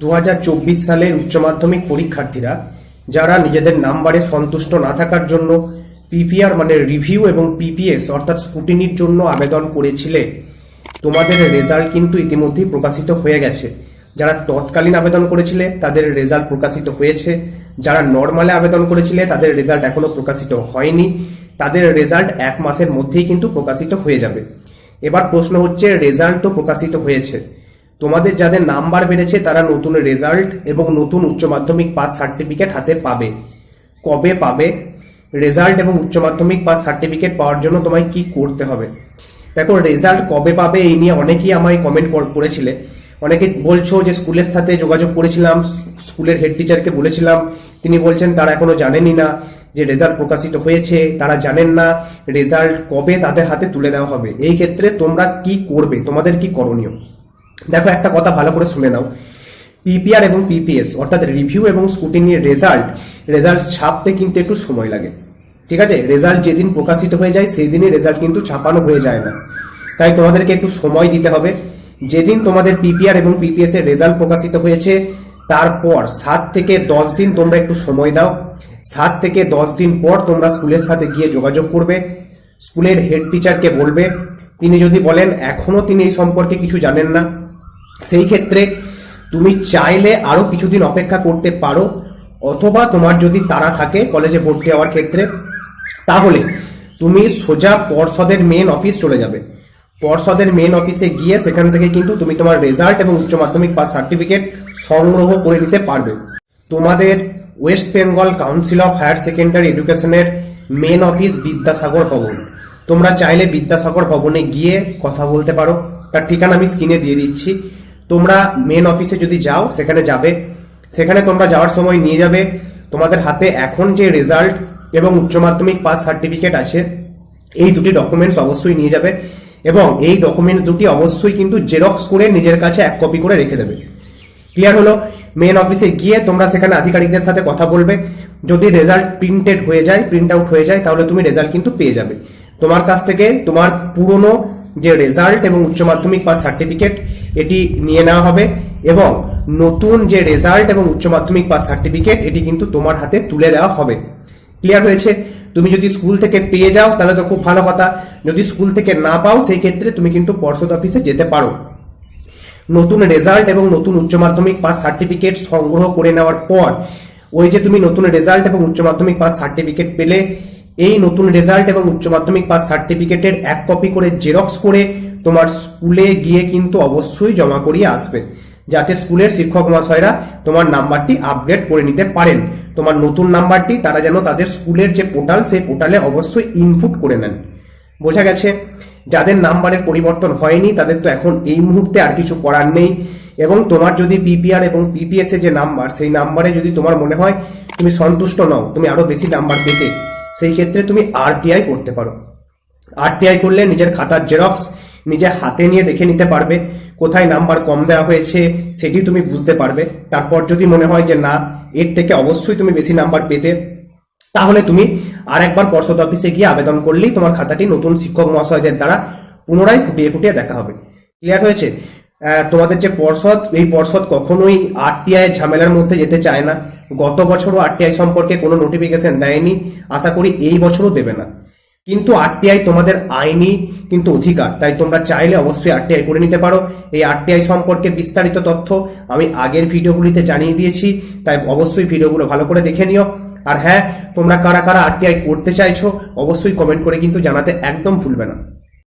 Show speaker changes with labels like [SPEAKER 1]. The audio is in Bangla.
[SPEAKER 1] দু হাজার চব্বিশ সালের উচ্চ মাধ্যমিক পরীক্ষার্থীরা, যারা নিজেদের নাম্বারে সন্তুষ্ট না থাকার জন্য পিপিআর মানে রিভিউ এবং পিপিএস অর্থাৎ স্কুটিনির জন্য আবেদন করেছিলে, তোমাদের রেজাল্ট কিন্তু ইতিমধ্যেই প্রকাশিত হয়ে গেছে। যারা তৎকালীন আবেদন করেছিলে, তাদের রেজাল্ট প্রকাশিত হয়েছে। যারা নর্মালে আবেদন করেছিলে, তাদের রেজাল্ট এখনও প্রকাশিত হয়নি। তাদের রেজাল্ট এক মাসের মধ্যেই কিন্তু প্রকাশিত হয়ে যাবে। এবার প্রশ্ন হচ্ছে, রেজাল্ট তো প্রকাশিত হয়েছে। তোমাদের যাদের নাম্বার বেড়েছে, তারা নতুন রেজাল্ট এবং নতুন উচ্চ মাধ্যমিক পাস সার্টিফিকেট হাতে পাবে। কবে পাবে? রেজাল্ট এবং উচ্চ মাধ্যমিক পাস সার্টিফিকেট পাওয়ার জন্য তোমায় কি করতে হবে? দেখো, রেজাল্ট কবে পাবে এই নিয়ে অনেকেই আমায় কমেন্ট করেছিলে। অনেকে বলছো যে স্কুলের সাথে যোগাযোগ করেছিলাম, স্কুলের হেড টিচারকে বলেছিলাম। তিনি বলছেন, তারা এখনও জানেনই না যে রেজাল্ট প্রকাশিত হয়েছে, তারা জানেন না রেজাল্ট কবে তাদের হাতে তুলে দেওয়া হবে। এই ক্ষেত্রে তোমরা কি করবে? তোমাদের কি করণীয়? দেখো, একটা কথা ভালো করে শুনে নাও। পিপিআর এবং পিপিএস অর্থাৎ রিভিউ এবং স্কুটিনির রেজাল্ট রেজাল্ট ছাপতে কিন্তু একটু সময় লাগে। ঠিক আছে? রেজাল্ট যেদিন প্রকাশিত হয়ে যায় সেই দিনই রেজাল্ট কিন্তু ছাপানো হয়ে যায় না। তাই তোমাদেরকে একটু সময় দিতে হবে। যেদিন তোমাদের পিপিআর এবং পিপিএস এর রেজাল্ট প্রকাশিত হয়েছে, তারপর সাত থেকে দশ দিন তোমরা একটু সময় দাও। সাত থেকে দশ দিন পর তোমরা স্কুলের সাথে গিয়ে যোগাযোগ করবে। স্কুলের হেড টিচারকে বলবে। তিনি যদি বলেন, এখনও তিনি এই সম্পর্কে কিছু জানেন না। সেই ক্ষেত্রে তুমি চাইলে আরও কিছুদিন অপেক্ষা করতে পারো, অথবা তোমার যদি তারা থাকে কলেজে ভর্তি হওয়ার ক্ষেত্রে, তাহলে তুমি সোজা পর্ষদের মেন অফিস চলে যাবে। পর্ষদের মেন অফিসে গিয়ে সেখান থেকে কিন্তু তুমি তোমার রেজাল্ট এবং উচ্চ মাধ্যমিক পাস সার্টিফিকেট সংগ্রহ করে নিতে পারবে। তোমাদের West Bengal Council of Higher Secondary এডুকেশনের মেন অফিস বিদ্যাসাগর ভবন। তোমরা চাইলে বিদ্যাসাগর ভবনে গিয়ে কথা বলতে পারো। তার ঠিকানা আমি স্ক্রিনে দিয়ে দিচ্ছি। তোমরা মেন অফিসে যদি যাও, সেখানে যাবে। সেখানে তোমরা যাওয়ার সময় নিয়ে যাবে। তোমাদের হাতে এখন যে রেজাল্ট এবং উচ্চ মাধ্যমিক পাস সার্টিফিকেট আছে, এই দুটি ডকুমেন্টস অবশ্যই নিয়ে যাবে এবং এই ডকুমেন্টস দুটি অবশ্যই কিন্তু জেরক্স করে নিজের কাছে এক কপি করে রেখে দেবে। ক্লিয়ার হলো? মেন অফিসে গিয়ে তোমরা সেখানে আধিকারিকদের সাথে কথা বলবে। যদি রেজাল্ট প্রিন্টেড হয়ে যায় প্রিন্ট আউট হয়ে যায়, তাহলে তুমি রেজাল্ট কিন্তু পেয়ে যাবে। তোমার কাছ থেকে তোমার পুরনো যে রেজাল্ট এবং উচ্চ মাধ্যমিক পাস সার্টিফিকেট এটি নিয়ে নেওয়া হবে এবং নতুন যে রেজাল্ট এবং উচ্চ মাধ্যমিক পাস সার্টিফিকেট এটি কিন্তু তোমার হাতে তুলে দেওয়া হবে। ক্লিয়ার হয়েছে? তুমি যদি স্কুল থেকে পেয়ে যাও, তাহলে তো খুব ভালো কথা। যদি স্কুল থেকে না পাও, সেই ক্ষেত্রে তুমি কিন্তু পর্ষদ অফিসে যেতে পারো। নতুন রেজাল্ট এবং নতুন উচ্চ মাধ্যমিক পাস সার্টিফিকেট সংগ্রহ করে নেওয়ার পর, ওই যে তুমি নতুন রেজাল্ট এবং উচ্চ মাধ্যমিক পাস সার্টিফিকেট পেলে এই নতুন রেজাল্ট এবং উচ্চ মাধ্যমিক পাস সার্টিফিকেটের এক কপি করে জেরক্স করে তোমার স্কুলে গিয়ে কিন্তু অবশ্যই জমা করিয়ে আসবে। যাতে স্কুলের শিক্ষক মহাশয়রা তোমার নাম্বারটি আপডেট করে নিতে পারেন। তোমার নতুন নাম্বারটি তারা যেন তাদের স্কুলের যে পোর্টাল সেই পোর্টালে অবশ্যই ইনপুট করে নেন। বোঝা গেছে? যাদের নাম্বারের পরিবর্তন হয়নি, তাদের তো এখন এই মুহূর্তে আর কিছু করার নেই। এবং তোমার যদি পিপিআর এবং পিপিএস এর যে নাম্বার, সেই নাম্বারে যদি তোমার মনে হয়, তুমি সন্তুষ্ট নও, তুমি আরও বেশি নাম্বার পেতে। সেই ক্ষেত্রে তুমি আরটিআই করতে পারো। আরটিআই করলে নিজের খাতার জেরক্স নিজে হাতে নিয়ে দেখে নিতে পারবে, কোথায় নাম্বার কম দেওয়া হয়েছে সেটি তুমি বুঝতে পারবে। তারপর যদি মনে হয় যে না, এর থেকে অবশ্যই তুমি বেশি নাম্বার পেতে, তাহলে তুমি আর একবার পর্ষদ অফিসে গিয়ে আবেদন করলেই তোমার খাতাটি নতুন শিক্ষক মহাশয়দের দ্বারা পুনরায় ফুটিয়ে ফুটিয়ে দেখা হবে। ক্লিয়ার হয়েছে? তোমাদের যে পর্ষদ, এই পর্ষদ কখনোই আরটিআই ঝামেলার মধ্যে যেতে চায় না। গত বছরও আরটিআই সম্পর্কে কোনো নোটিফিকেশন দেয়নি। আশা করি এই বছরও দেবে না। কিন্তু আরটিআই তোমাদের আইনি কিন্তু অধিকার, তাই তোমরা চাইলে অবশ্যই আরটিআই করে নিতে পারো। এই আরটিআই সম্পর্কে বিস্তারিত তথ্য আমি আগের ভিডিওগুলিতে জানিয়ে দিয়েছি, তাই অবশ্যই ভিডিওগুলো ভালো করে দেখে নিও। আর হ্যাঁ তোমরা কারা কারা আরটিআই করতে চাইছো, অবশ্যই কমেন্ট করে কিন্তু জানাতে একদম ভুলবে না।